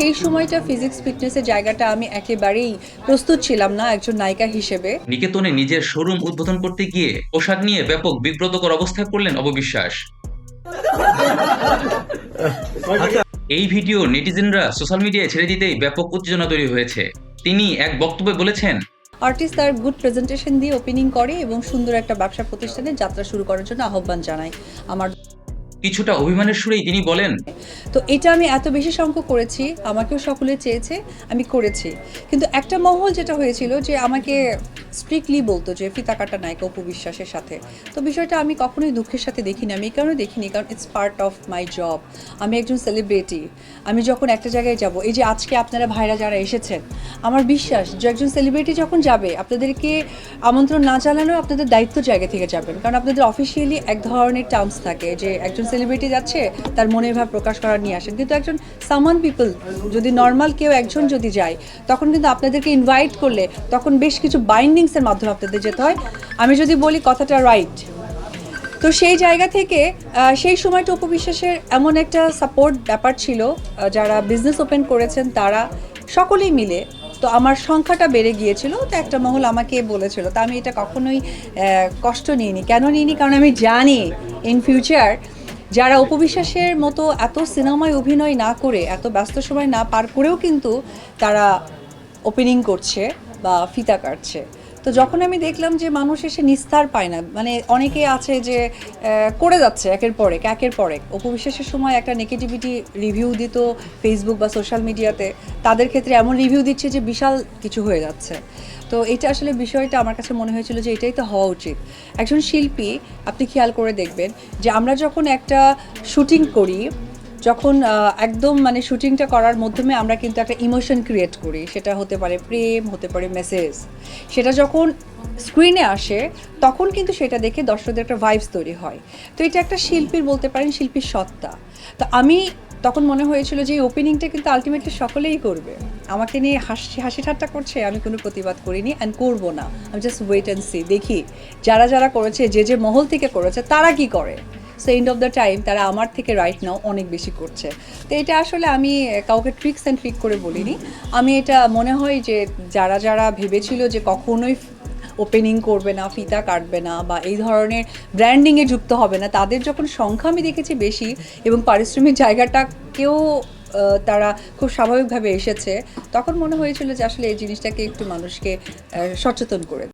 সেই সময়টা ফিজিক্স ফিটনেসের জায়গাটা আমি একেবারেই প্রস্তুত ছিলাম না একজন নায়িকা হিসেবে। নিকেতনে নিজের শোরুম উদ্বোধন করতে গিয়ে পোশাক নিয়ে ব্যাপক বিব্রতকর অবস্থায় পড়লেন অববিশ্বাস। এই ভিডিও নেটিজেনরা সোশ্যাল মিডিয়ায় ছেড়ে দিতেই ব্যাপক উত্তেজনা তৈরি হয়েছে। তিনি এক বক্তব্যে বলেছেন আর্টিস্ট তার গুড প্রেজেন্টেশন দিয়ে ওপেনিং করে এবং সুন্দর একটা ব্যবসা প্রতিষ্ঠানে যাত্রা শুরু করার জন্য আহ্বান জানায়। আমার কিছুটা অভিমানের সুরেই তিনি বলেন, তো এটা আমি এত বেশি সংখ্যক করেছি, আমাকেও সকলে চেয়েছে, আমি করেছি। কিন্তু একটা মহল যেটা হয়েছিল যে আমাকে স্ট্রিক্টলি বলতো যে ফিতা কাটা নায়িকা অপু বিশ্বাসের সাথে। তো বিষয়টা আমি কখনোই দুঃখের সাথে দেখিনি, আমি এই কারণে দেখিনি, কারণ it's part of my job আমি একজন সেলিব্রিটি আমি যখন একটা জায়গায় যাব, এই যে আজকে আপনারা ভাইরা যারা এসেছেন, আমার বিশ্বাস যে একজন সেলিব্রিটি যখন যাবে, আপনাদেরকে আমন্ত্রণ না জানালেও আপনাদের দায়িত্ব জায়গা থেকে যাবেন। কারণ আপনাদের অফিসিয়ালি এক ধরনের টার্মস থাকে যে একজন সেলিব্রিটি যাচ্ছে, তার মনের ভাব প্রকাশ করার নিয়ে আসেন। কিন্তু একজন সামান পিপল যদি নর্মাল কেউ একজন যদি যায়, তখন কিন্তু আপনাদেরকে ইনভাইট করলে তখন বেশ কিছু বাইন্ডিংসের মাধ্যমে আপনাদের যেতে হয়। আমি যদি বলি কথাটা রাইট তো সেই জায়গা থেকে সেই সময়টা উপবিশ্বাসের এমন একটা সাপোর্ট ব্যাপার ছিল যারা বিজনেস ওপেন করেছেন তারা সকলেই মিলে, তো আমার সংখ্যাটা বেড়ে গিয়েছিল, তো একটা মহল আমাকে বলেছিল। তা আমি এটা কখনোই কষ্ট নিইনি। কেন নিইনি? কারণ আমি জানি ইন ফিউচার যারা উপবিশ্বাসের মতো এত সিনেমায় অভিনয় না করে, এত ব্যস্ত সময় না পার করেও কিন্তু তারা ওপেনিং করছে বা ফিতা কাটছে। তো যখন আমি দেখলাম যে মানুষ এসে নিস্তার পায় না মানে অনেকে আছে যে করে যাচ্ছে একের পর এক, একের পর এক। অপবিশ্বাসের সময় একটা নেগেটিভিটি রিভিউ দিত ফেসবুক বা সোশ্যাল মিডিয়াতে তাদের ক্ষেত্রে এমন রিভিউ দিচ্ছে যে বিশাল কিছু হয়ে যাচ্ছে। তো এটা আসলে বিষয়টা আমার কাছে মনে হয়েছিল যে এটাই তো হওয়া উচিত। একজন শিল্পী, আপনি খেয়াল করে দেখবেন যে আমরা যখন একটা শুটিং করি যখন একদম মানে শুটিংটা করার মাধ্যমে আমরা কিন্তু একটা ইমোশন ক্রিয়েট করি। সেটা হতে পারে প্রেম, হতে পারে মেসেজ সেটা যখন স্ক্রিনে আসে, তখন কিন্তু সেটা দেখে দর্শকদের একটা ভাইবস তৈরি হয়। তো এটা একটা শিল্পীর বলতে পারেন শিল্পীর সত্তা। তো আমি তখন মনে হয়েছিল যে এই ওপেনিংটা কিন্তু আলটিমেটলি সকলেই করবে। আমাকে নিয়ে হাসি হাসি ঠাট্টা করছে, আমি কোনো প্রতিবাদ করিনি অ্যান্ড করব না। আমি জাস্ট ওয়েট অ্যান্ড সি দেখি। যারা যারা করেছে, যে যে মহল থেকে করেছে, তারা কি করে? So end of the time তারা আমার থেকে রাইট নাও অনেক বেশি করছে। তো এটা আসলে আমি কাউকে ট্রিক্স অ্যান্ড ট্রিক করে বলিনি। আমি এটা মনে হয় যে যারা যারা ভেবেছিল যে কখনোই ওপেনিং করবে না, ফিতা কাটবে না বা এই ধরনের ব্র্যান্ডিংয়ে যুক্ত হবে না, তাদের যখন সংখ্যা আমি দেখেছি বেশি এবং পারিশ্রমিক জায়গাটাকেও তারা খুব স্বাভাবিকভাবে এসেছে, তখন মনে হয়েছিল যে আসলে এই জিনিসটাকে একটু মানুষকে সচেতন করে।